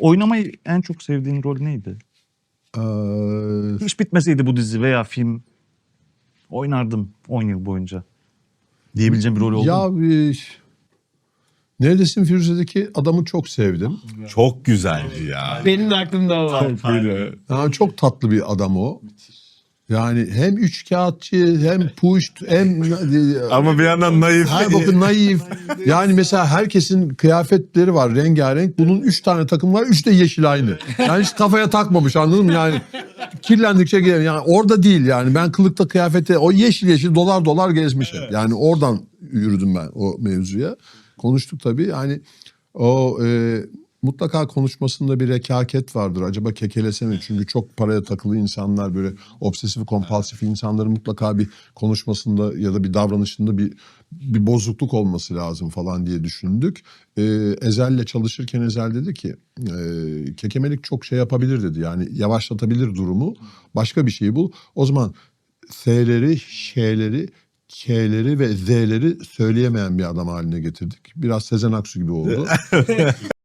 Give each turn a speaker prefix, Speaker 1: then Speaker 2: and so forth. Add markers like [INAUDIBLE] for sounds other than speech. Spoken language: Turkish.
Speaker 1: Oynamayı en çok sevdiğin rol neydi?
Speaker 2: Ee,
Speaker 1: Hiç bitmeseydi bu dizi veya film oynardım 10 yıl boyunca. Diyebileceğim bir rol oldu
Speaker 2: ya e, Neredesin Firuze'deki adamı çok sevdim.
Speaker 3: Çok güzeldi ya.
Speaker 4: Benim de aklımda o var.
Speaker 2: Yani çok tatlı bir adam o. Yani hem üç kağıtçı hem puşt hem [LAUGHS]
Speaker 3: Ama bir yandan naif.
Speaker 2: her bakın naif. [LAUGHS] Yani mesela herkesin kıyafetleri var rengarenk. Bunun üç tane takım var. Üç de yeşil aynı. Yani hiç kafaya takmamış anladın mı? Yani kirlendikçe gidelim. Yani orada değil yani. Ben kılıkta kıyafete o yeşil yeşil dolar dolar gezmiş. hep. Yani oradan yürüdüm ben o mevzuya. Konuştuk tabii. Yani o e, mutlaka konuşmasında bir rekaket vardır. Acaba kekelese mi? Çünkü çok paraya takılı insanlar böyle obsesif kompulsif insanların mutlaka bir konuşmasında ya da bir davranışında bir bir bozukluk olması lazım falan diye düşündük. Ee, Ezel'le çalışırken Ezel dedi ki e, kekemelik çok şey yapabilir dedi. Yani yavaşlatabilir durumu. Başka bir şey bul. O zaman S'leri, Ş'leri, K'leri ve Z'leri söyleyemeyen bir adam haline getirdik. Biraz Sezen Aksu gibi oldu. [LAUGHS]